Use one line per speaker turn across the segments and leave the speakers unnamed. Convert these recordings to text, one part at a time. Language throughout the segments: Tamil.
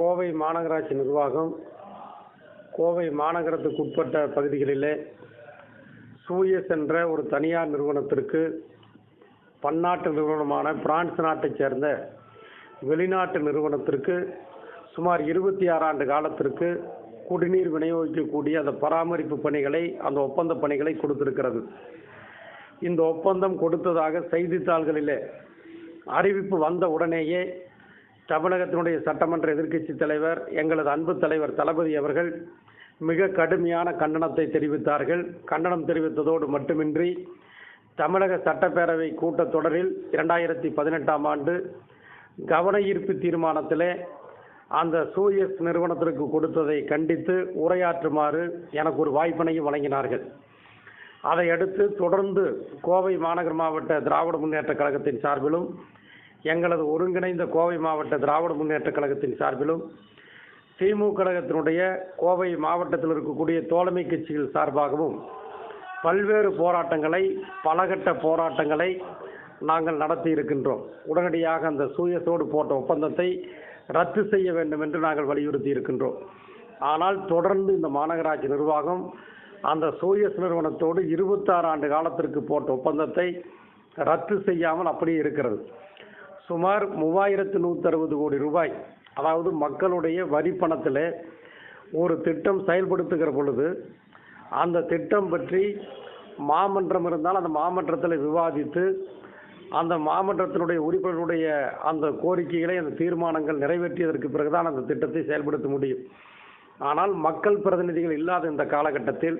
கோவை மாநகராட்சி நிர்வாகம் கோவை மாநகரத்துக்கு உட்பட்ட பகுதிகளிலே சூயஸ் என்ற ஒரு தனியார் நிறுவனத்திற்கு பன்னாட்டு நிறுவனமான பிரான்ஸ் நாட்டைச் சேர்ந்த வெளிநாட்டு நிறுவனத்திற்கு சுமார் இருபத்தி ஆறாண்டு காலத்திற்கு குடிநீர் விநியோகிக்கக்கூடிய அந்த பராமரிப்பு பணிகளை அந்த ஒப்பந்த பணிகளை கொடுத்திருக்கிறது. இந்த ஒப்பந்தம் கொடுத்ததாக செய்தித்தாள்களிலே அறிவிப்பு வந்த உடனேயே தமிழகத்தினுடைய சட்டமன்ற எதிர்க்கட்சி தலைவர் எங்களது அன்பு தலைவர் தளபதி அவர்கள் மிக கடுமையான கண்டனத்தை தெரிவித்தார்கள். கண்டனம் தெரிவித்ததோடு மட்டுமின்றி தமிழக சட்டப்பேரவை கூட்டத்தொடரில் இரண்டாயிரத்தி பதினெட்டாம் ஆண்டு கவன ஈர்ப்பு தீர்மானத்திலே அந்த சூயஸ் நிறுவனத்திற்கு கொடுத்ததை கண்டித்து உரையாற்றுமாறு எனக்கு ஒரு வாய்ப்பினையும் வழங்கினார்கள். அதையடுத்து தொடர்ந்து கோவை மாநகர் மாவட்ட திராவிட முன்னேற்ற கழகத்தின் சார்பிலும் எங்களது ஒருங்கிணைந்த கோவை மாவட்ட திராவிட முன்னேற்ற கழகத்தின் சார்பிலும் திமுக கழகத்தினுடைய கோவை மாவட்டத்தில் இருக்கக்கூடிய தோழமை கட்சிகள் சார்பாகவும் பல்வேறு போராட்டங்களை பலகட்ட போராட்டங்களை நாங்கள் நடத்தி இருக்கின்றோம். உடனடியாக அந்த சூயஸோடு போட்ட ஒப்பந்தத்தை ரத்து செய்ய வேண்டும் என்று நாங்கள் வலியுறுத்தி இருக்கின்றோம். ஆனால் தொடர்ந்து இந்த மாநகராட்சி நிர்வாகம் அந்த சூயஸ் நிறுவனத்தோடு இருபத்தாறு ஆண்டு காலத்திற்கு போட்ட ஒப்பந்தத்தை ரத்து செய்யாமல் அப்படியே இருக்கிறது. சுமார் மூவாயிரத்து நூற்றி அறுபது கோடி ரூபாய். அதாவது மக்களுடைய வரி பணத்தில் ஒரு திட்டம் செயல்படுத்துகிற பொழுது அந்த திட்டம் பற்றி மாமன்றம் இருந்தால் அந்த மாமன்றத்தில் விவாதித்து அந்த மாமன்றத்தினுடைய உறுப்பினருடைய அந்த கோரிக்கைகளை அந்த தீர்மானங்கள் நிறைவேற்றியதற்கு பிறகுதான் அந்த திட்டத்தை செயல்படுத்த முடியும். ஆனால் மக்கள் பிரதிநிதிகள் இல்லாத இந்த காலகட்டத்தில்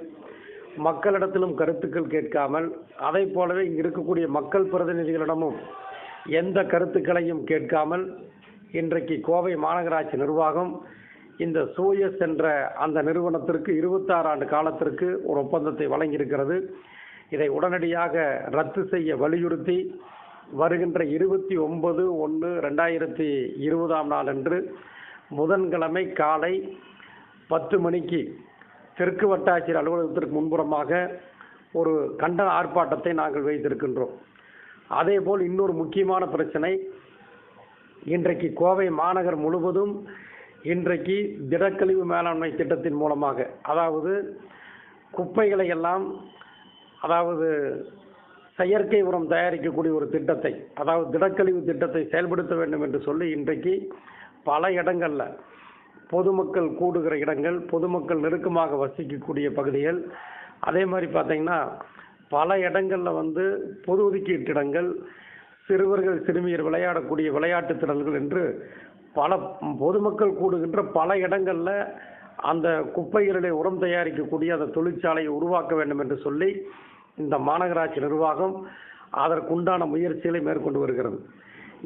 மக்களிடத்திலும் கருத்துக்கள் கேட்காமல் அதை போலவே இங்கு இருக்கக்கூடிய மக்கள் பிரதிநிதிகளிடமும் எந்த கருத்துக்களையும் கேட்காமல் இன்றைக்கு கோவை மாநகராட்சி நிர்வாகம் இந்த சூயஸ் என்ற அந்த நிறுவனத்திற்கு இருபத்தாறு ஆண்டு காலத்திற்கு ஒரு ஒப்பந்தத்தை வழங்கியிருக்கிறது. இதை உடனடியாக ரத்து செய்ய வலியுறுத்தி வருகின்ற இருபத்தி ஒன்பது ஒன்று ரெண்டாயிரத்தி இருபதாம் நாள் அன்று புதன்கிழமை காலை பத்து மணிக்கு தெற்கு வட்டாட்சியர் அலுவலகத்திற்கு முன்புறமாக ஒரு கண்டன ஆர்ப்பாட்டத்தை நாங்கள் வைத்திருக்கின்றோம். அதே போல் இன்னொரு முக்கியமான பிரச்சனை இன்றைக்கு கோவை மாநகர் முழுவதும் இன்றைக்கு திடக்கழிவு மேலாண்மை திட்டத்தின் மூலமாக அதாவது குப்பைகளை எல்லாம் அதாவது செயற்கை உரம் தயாரிக்கக்கூடிய ஒரு திட்டத்தை அதாவது திடக்கழிவு திட்டத்தை செயல்படுத்த வேண்டும் என்று சொல்லி இன்றைக்கு பல இடங்களில் பொதுமக்கள் கூடுகிற இடங்கள் பொதுமக்கள் நெருக்கமாக வசிக்கக்கூடிய பகுதிகள் அதே மாதிரி பார்த்திங்கன்னா பல இடங்களில் வந்து பொது ஒதுக்கீட்டு இடங்கள் சிறுவர்கள் சிறுமியர் விளையாடக்கூடிய விளையாட்டு திடல்கள் என்று பல பொதுமக்கள் கூடுகின்ற பல இடங்களில் அந்த குப்பைகளிலே உரம் தயாரிக்கக்கூடிய அந்த தொழிற்சாலையை உருவாக்க வேண்டும் என்று சொல்லி இந்த மாநகராட்சி நிர்வாகம் அதற்குண்டான முயற்சிகளை மேற்கொண்டு வருகிறது.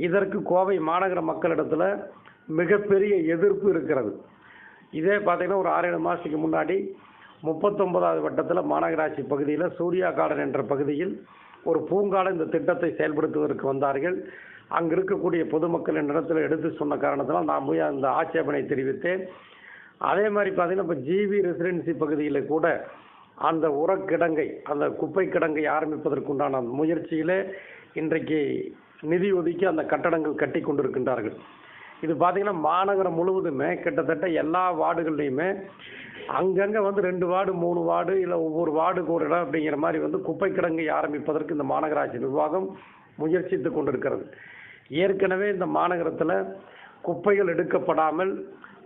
இதற்கு கோவை மாநகர மக்களிடத்தில் மிகப்பெரிய எதிர்ப்பு இருக்கிறது. இதே பார்த்தீங்கன்னா ஒரு ஆறு ஏழு மாதத்துக்கு முன்னாடி முப்பத்தொன்பதாவது வட்டத்தில் மாநகராட்சி பகுதியில் சூர்யா கார்டன் என்ற பகுதியில் ஒரு பூங்கால இந்த திட்டத்தை செயல்படுத்துவதற்கு வந்தார்கள். அங்கு இருக்கக்கூடிய பொதுமக்கள் என்னிடத்தில் எடுத்து சொன்ன காரணத்தினால் நான் போய் அந்த ஆட்சேபனை தெரிவித்தேன். அதே மாதிரி பார்த்தீங்கன்னா இப்போ ஜிவி ரெசிடென்சி பகுதியில் கூட அந்த உரக்கிடங்கை அந்த குப்பை கிடங்கை ஆரம்பிப்பதற்குண்டான முயற்சியில் இன்றைக்கு நிதி ஒதுக்கி அந்த கட்டடங்கள் கட்டி கொண்டிருக்கின்றார்கள். இது பார்த்தீங்கன்னா மாநகரம் முழுவதுமே கிட்டத்தட்ட எல்லா வார்டுகள்லையுமே அங்கங்கே வந்து ரெண்டு வார்டு மூணு வார்டு இல்லை ஒவ்வொரு வார்டுக்கு ஒரு இடம் அப்படிங்கிற மாதிரி வந்து குப்பை கிடங்கை ஆரம்பிப்பதற்கு இந்த மாநகராட்சி நிர்வாகம் முயற்சித்து கொண்டிருக்கிறது. ஏற்கனவே இந்த மாநகரத்தில் குப்பைகள் எடுக்கப்படாமல்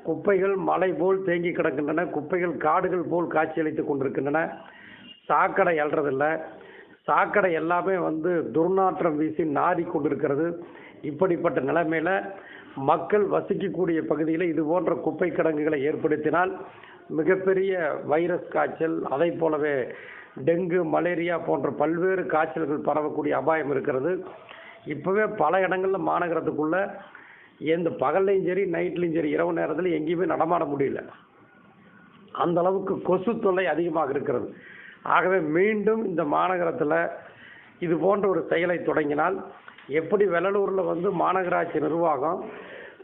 குப்பைகள் மலை போல் தேங்கி கிடக்கின்றன குப்பைகள் காடுகள் போல் காட்சியளித்து கொண்டிருக்கின்றன. சாக்கடை அல்றதில்லை சாக்கடை எல்லாமே வந்து துர்நாற்றம் வீசி நாடி கொண்டிருக்கிறது. இப்படிப்பட்ட நிலைமையில் மக்கள் வசிக்கக்கூடிய பகுதியில் இது போன்ற குப்பை கிடங்குகளை ஏற்படுத்தினால் மிகப்பெரிய வைரஸ் காய்ச்சல் அதை போலவே டெங்கு மலேரியா போன்ற பல்வேறு காய்ச்சல்கள் பரவக்கூடிய அபாயம் இருக்கிறது. இப்போவே பல இடங்களில் மாநகரத்துக்குள்ள எந்த பகல்லையும் சரி நைட்லையும் சரி இரவு நேரத்தில் எங்கேயுமே நடமாட முடியல. அந்த அளவுக்கு கொசு தொல்லை அதிகமாக இருக்கிறது. ஆகவே மீண்டும் இந்த மாநகரத்தில் இது போன்ற ஒரு செயலை தொடங்கினால் எப்படி வெள்ளலூரில் வந்து மாநகராட்சி நிர்வாகம்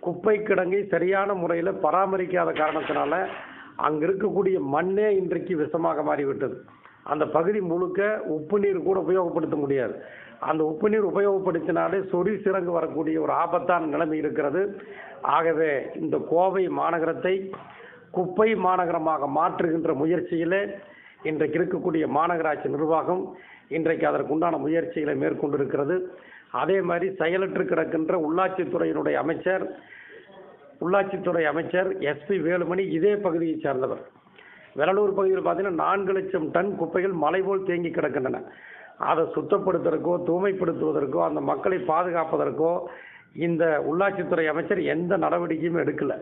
குப்பை கிடங்கை சரியான முறையில் பராமரிக்காத காரணத்தினால அங்கே இருக்கக்கூடிய மண்ணே இன்றைக்கு விஷமாக மாறிவிட்டது. அந்த பகுதி முழுக்க உப்பு நீர் கூட உபயோகப்படுத்த முடியாது. அந்த உப்பு நீர் உபயோகப்படுத்தினாலே சொறி சிறங்கு வரக்கூடிய ஒரு ஆபத்தான நிலைமை இருக்கிறது. ஆகவே இந்த கோவை மாநகரத்தை குப்பை மாநகரமாக மாற்றுகின்ற முயற்சியிலே இன்றைக்கு இருக்கக்கூடிய மாநகராட்சி நிர்வாகம் இன்றைக்கு அதற்குண்டான முயற்சிகளை மேற்கொண்டிருக்கிறது. அதே மாதிரி செயலற்று கிடக்கின்ற உள்ளாட்சித்துறையினுடைய அமைச்சர் உள்ளாட்சித்துறை அமைச்சர் எஸ்பி வேலுமணி இதே பகுதியைச் சேர்ந்தவர். வெள்ளலூர் பகுதியில் பார்த்தீங்கன்னா நான்கு லட்சம் டன் குப்பைகள் மலை போல் தேங்கி கிடக்கின்றன. அதை சுத்தப்படுத்துவதற்கோ தூய்மைப்படுத்துவதற்கோ அந்த மக்களை பாதுகாப்பதற்கோ இந்த உள்ளாட்சித்துறை அமைச்சர் எந்த நடவடிக்கையும் எடுக்கலை.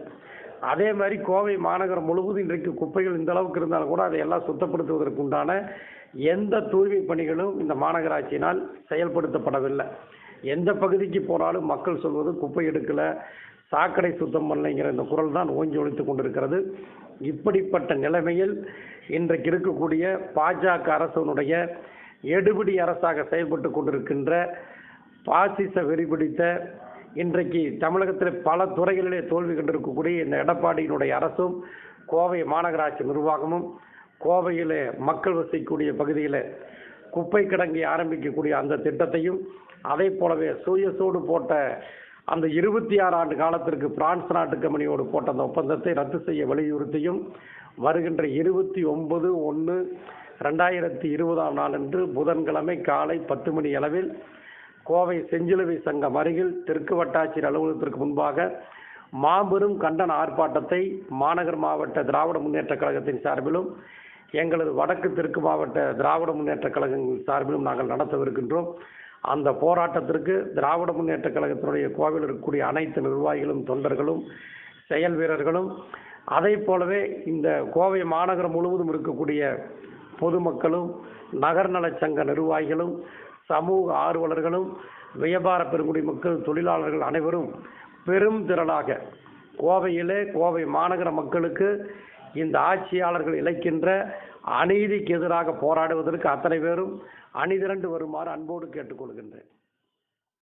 அதே மாதிரி கோவை மாநகரம் முழுவதும் இன்றைக்கு குப்பைகள் இந்த அளவுக்கு இருந்தாலும் கூட அதையெல்லாம் சுத்தப்படுத்துவதற்கு உண்டான எந்த தூய்மை பணிகளும் இந்த மாநகராட்சியினால் செயல்படுத்தப்படவில்லை. எந்த பகுதிக்கு போனாலும் மக்கள் சொல்வது குப்பை எடுக்கலை சாக்கடை சுத்தம் பண்ணலைங்கிற இந்த குரல் தான் ஓங்கி ஒழித்து கொண்டிருக்கிறது. இப்படிப்பட்ட நிலைமையில் இன்றைக்கு இருக்கக்கூடிய பாஜக அரசனுடைய எடுபிடி அரசாக செயல்பட்டு கொண்டிருக்கின்ற பாசிச வெறி பிடித்த இன்றைக்கு தமிழகத்தில் பல துறைகளிலே தோல்வி கண்டிருக்கக்கூடிய இந்த எடப்பாடியினுடைய அரசும் கோவை மாநகராட்சி நிர்வாகமும் கோவையில் மக்கள் வசிக்கக்கூடிய பகுதியில் குப்பை கிடங்கி ஆரம்பிக்கக்கூடிய அந்த திட்டத்தையும் அதே போலவே சூயசோடு போட்ட அந்த இருபத்தி ஆறு ஆண்டு காலத்திற்கு பிரான்ஸ் நாட்டு கம்பெனியோடு போட்ட அந்த ஒப்பந்தத்தை ரத்து செய்ய வலியுறுத்தியும் வருகின்ற இருபத்தி ஒன்பது ஒன்று ரெண்டாயிரத்தி இருபதாம் நாளன்று புதன்கிழமை காலை பத்து மணி அளவில் கோவை செஞ்சிலுவை சங்கம் அருகில் தெற்கு வட்டாட்சியர் அலுவலகத்திற்கு முன்பாக மாபெரும் கண்டன ஆர்ப்பாட்டத்தை மாநகர் மாவட்ட திராவிட முன்னேற்ற கழகத்தின் சார்பிலும் எங்களது வடக்கு தெற்கு மாவட்ட திராவிட முன்னேற்ற கழகங்கள் சார்பிலும் நாங்கள் நடத்தவிருக்கின்றோம். அந்த போராட்டத்திற்கு திராவிட முன்னேற்ற கழகத்தினுடைய கோவில் இருக்கக்கூடிய அனைத்து நிர்வாகிகளும் தொண்டர்களும் செயல் வீரர்களும் அதை போலவே இந்த கோவை மாநகரம் முழுவதும் இருக்கக்கூடிய பொதுமக்களும் நகர்நலச் சங்க நிர்வாகிகளும் சமூக ஆர்வலர்களும் வியாபார பெருங்குடி மக்கள் தொழிலாளர்கள் அனைவரும் பெரும் திரளாக கோவையிலே கோவை மாநகர மக்களுக்கு இந்த ஆட்சியாளர்கள் இழைக்கின்ற அநீதிக்கு எதிராக போராடுவதற்கு அத்தனை பேரும் அணிதிரண்டு வருமாறு அன்போடு கேட்டுக்கொள்கின்றேன்.